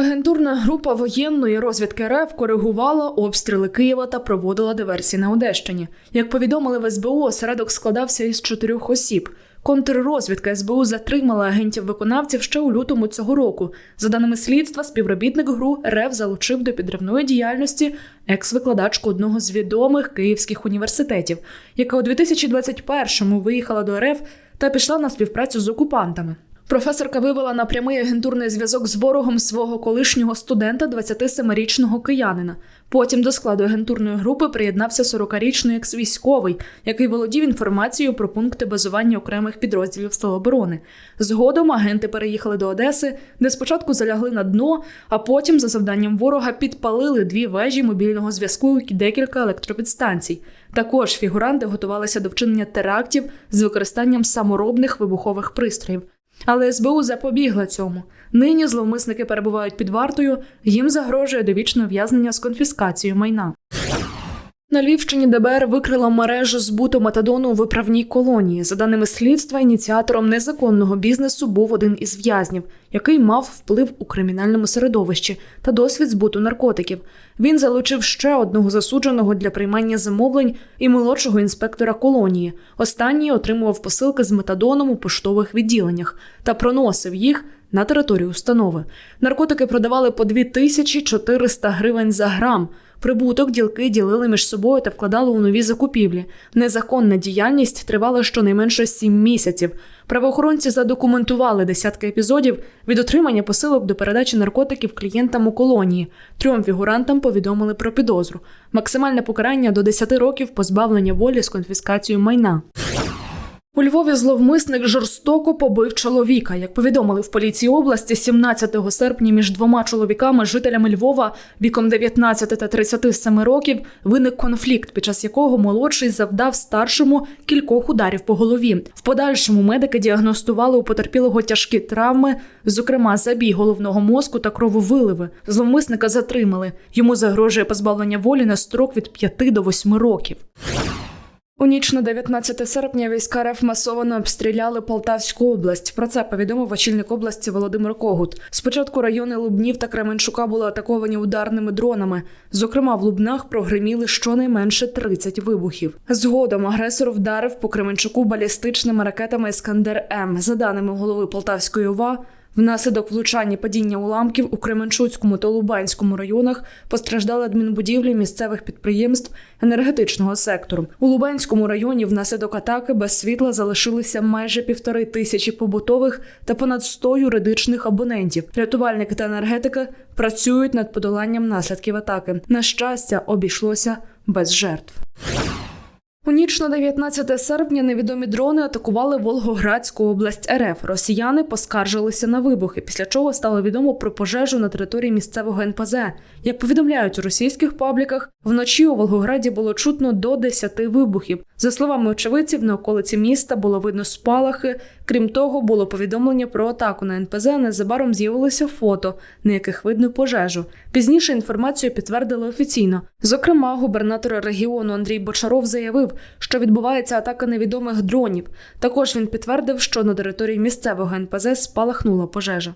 Агентурна група воєнної розвідки РФ коригувала обстріли Києва та проводила диверсії на Одещині. Як повідомили в СБУ, осередок складався із чотирьох осіб. Контррозвідка СБУ затримала агентів-виконавців ще у лютому цього року. За даними слідства, співробітник ГРУ РФ залучив до підривної діяльності екс-викладачку одного з відомих київських університетів, яка у 2021-му виїхала до РФ та пішла на співпрацю з окупантами. Професорка вивела на прямий агентурний зв'язок з ворогом свого колишнього студента, 27-річного киянина. Потім до складу агентурної групи приєднався 40-річний екс-військовий, який володів інформацією про пункти базування окремих підрозділів Силоборони. Згодом агенти переїхали до Одеси, де спочатку залягли на дно, а потім, за завданням ворога, підпалили дві вежі мобільного зв'язку і декілька електропідстанцій. Також фігуранти готувалися до вчинення терактів з використанням саморобних вибухових пристроїв. Але СБУ запобігла цьому. Нині зловмисники перебувають під вартою, їм загрожує довічне ув'язнення з конфіскацією майна. На Львівщині ДБР викрила мережу збуту метадону у виправній колонії. За даними слідства, ініціатором незаконного бізнесу був один із в'язнів, який мав вплив у кримінальному середовищі та досвід збуту наркотиків. Він залучив ще одного засудженого для приймання замовлень і молодшого інспектора колонії. Останній отримував посилки з метадоном у поштових відділеннях та проносив їх на територію установи. Наркотики продавали по 2400 гривень за грам. Прибуток ділки ділили між собою та вкладали у нові закупівлі. Незаконна діяльність тривала щонайменше сім місяців. Правоохоронці задокументували десятки епізодів від отримання посилок до передачі наркотиків клієнтам у колонії. Трьом фігурантам повідомили про підозру. Максимальне покарання до 10 років позбавлення волі з конфіскацією майна. У Львові зловмисник жорстоко побив чоловіка. Як повідомили в поліції області, 17 серпня між двома чоловіками, жителями Львова, віком 19 та 37 років, виник конфлікт, під час якого молодший завдав старшому кількох ударів по голові. В подальшому медики діагностували у потерпілого тяжкі травми, зокрема забій головного мозку та крововиливи. Зловмисника затримали. Йому загрожує позбавлення волі на строк від 5 до 8 років. У ніч на 19 серпня війська РФ масово обстріляли Полтавську область. Про це повідомив очільник області Володимир Когут. Спочатку райони Лубнів та Кременчука були атаковані ударними дронами. Зокрема, в Лубнах прогриміли щонайменше 30 вибухів. Згодом агресор вдарив по Кременчуку балістичними ракетами Іскандер М. За даними голови Полтавської ОВА, Внаслідок влучання падіння уламків у Кременчуцькому та Лубанському районах постраждали адмінбудівлі місцевих підприємств енергетичного сектору. У Лубанському районі внаслідок атаки без світла залишилися майже півтори тисячі побутових та понад 100 юридичних абонентів. Рятувальники та енергетики працюють над подоланням наслідків атаки. На щастя, обійшлося без жертв. У ніч на 19 серпня невідомі дрони атакували Волгоградську область РФ. Росіяни поскаржилися на вибухи, після чого стало відомо про пожежу на території місцевого НПЗ. Як повідомляють у російських пабліках, вночі у Волгограді було чутно до 10 вибухів. За словами очевидців, на околиці міста було видно спалахи. Крім того, було повідомлення про атаку на НПЗ. Незабаром з'явилося фото, на яких видно пожежу. Пізніше інформацію підтвердили офіційно. Зокрема, губернатор регіону Андрій Бочаров заявив, що відбувається атака невідомих дронів. Також він підтвердив, що на території місцевого НПЗ спалахнула пожежа.